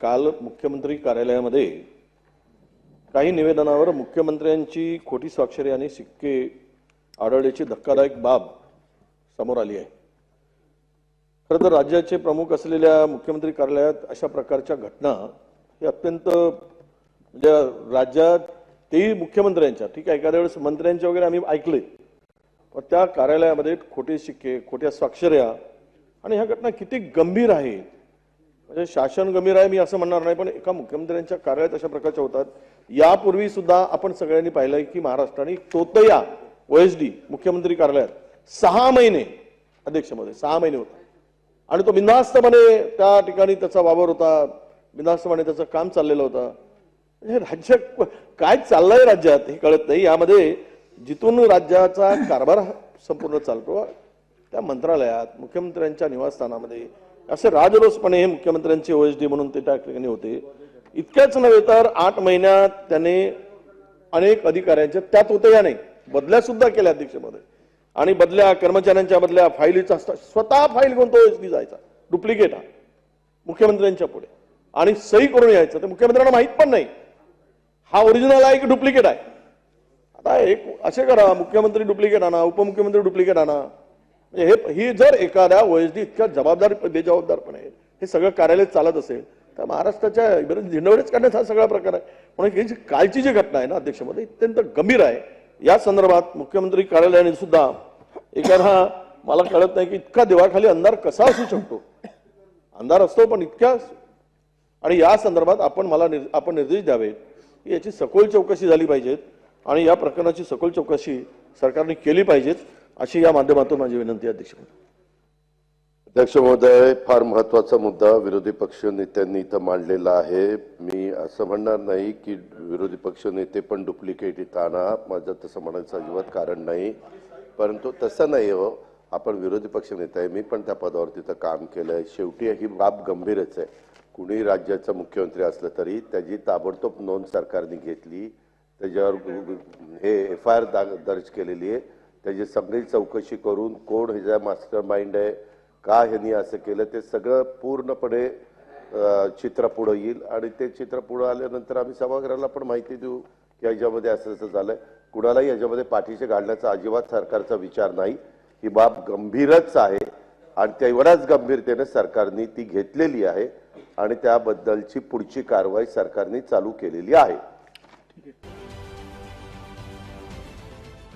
काल मुख्यमंत्री कार्यालयामध्ये काही निवेदनावर मुख्यमंत्र्यांची खोटी स्वाक्षरी आणि सिक्के आढळल्याची धक्कादायक बाब समोर आली आहे. खरं तर राज्याचे प्रमुख असलेल्या मुख्यमंत्री कार्यालयात अशा प्रकारच्या घटना हे अत्यंत म्हणजे राज्यात तेही मुख्यमंत्र्यांच्या ठीक आहे एखाद्या वेळेस मंत्र्यांच्या वगैरे आम्ही ऐकले. पण त्या कार्यालयामध्ये खोटे शिक्के खोट्या स्वाक्षऱ्या आणि ह्या घटना किती गंभीर आहेत म्हणजे शासन गंभीर आहे मी असं म्हणणार नाही पण एका मुख्यमंत्र्यांच्या कार्यालयात अशा प्रकारच्या होतात. यापूर्वी सुद्धा आपण सगळ्यांनी पाहिलंय की महाराष्ट्राने तोतया ओएसडी मुख्यमंत्री कार्यालयात सहा महिने अध्यक्षमध्ये सहा महिने होता. आणि तो बिनधास्तपणे त्या ठिकाणी त्याचा वावर होता बिनधास्तपणे त्याचं काम चाललेलं होतं. म्हणजे राज्य काय चाललंय राज्यात हे कळत नाही. यामध्ये जिथून राज्याचा कारभार संपूर्ण चालतो त्या मंत्रालयात मुख्यमंत्र्यांच्या निवासस्थानामध्ये असे राजरोसपणे हे मुख्यमंत्र्यांचे ओएसडी म्हणून ते त्या ठिकाणी होते. इतक्याच नव्हे तर आठ महिन्यात त्याने अनेक अधिकाऱ्यांच्या त्यात होते या नाही. बदल्या सुद्धा केल्या अध्यक्षमध्ये आणि बदल्या कर्मचाऱ्यांच्या बदल्या फाईलीचा स्वतः फाईल घेऊन तो ओएसडी जायचा. डुप्लिकेट हा. मुख्यमंत्र्यांच्या पुढे. आणि सही करून यायचं. ते मुख्यमंत्र्यांना माहीत पण नाही. हा ओरिजिनल आहे की डुप्लिकेट आहे? आता एक असे करा. मुख्यमंत्री डुप्लिकेट आणा उपमुख्यमंत्री डुप्लिकेट आणा. म्हणजे हे ही जर एखाद्या ओएसडी इतक्या जबाबदार बेजबाबदारपणे हे सगळं कार्यालय चालत असेल तर महाराष्ट्राच्या झेंडवडेच काढण्याचा हा सगळा प्रकार आहे. म्हणून ही जी कालची जी घटना आहे ना अध्यक्षमध्ये अत्यंत गंभीर आहे. या संदर्भात मुख्यमंत्री कार्यालयाने सुद्धा एखादा मला कळत नाही की इतका देवाखाली अंधार कसा असू शकतो. अंधार असतो पण इतक्या आणि या संदर्भात आपण मला निर् आपण निर्देश द्यावेत की याची सखोल चौकशी झाली पाहिजेत आणि या प्रकरणाची सखोल चौकशी सरकारने केली पाहिजेत. अशी या माध्यमातून माझी विनंती आहे अध्यक्ष अध्यक्ष महोदय फार महत्त्वाचा मुद्दा विरोधी पक्ष नेत्यांनी इथं मांडलेला आहे. मी असं म्हणणार नाही की विरोधी पक्ष नेते पण डुप्लिकेट इथं आणा माझं तसं म्हणायचं अजिबात कारण नाही. परंतु तसं नाही हो. आपण विरोधी पक्ष नेते आहे. मी पण त्या पदावर तिथं काम केलं आहे शेवटी ही बाब गंभीरच आहे. कुणी राज्याचा मुख्यमंत्री असलं तरी त्याची ताबडतोब नोंद सरकारने घेतली. त्याच्यावर गु- हे एफ आय आर दर्ज केलेली आहे. त्याची सगळी चौकशी करून कोण ह्याचा मास्टर माइंड आहे का ह्यांनी असं केलं ते सगळं पूर्णपणे चित्र पुढं येईल. आणि ते चित्र पुढं आल्यानंतर आम्ही सभागृहाला पण माहिती देऊ की याच्यामध्ये असं असं झालंय. कुणालाही याच्यामध्ये पाठीशी घालण्याचा अजिबात सरकारचा विचार नाही. ही बाब गंभीरच आहे. आणि तेवढ्याच गंभीरतेने सरकारने ती घेतलेली आहे. आणि त्याबद्दलची पुढची कारवाई सरकारने चालू केलेली आहे.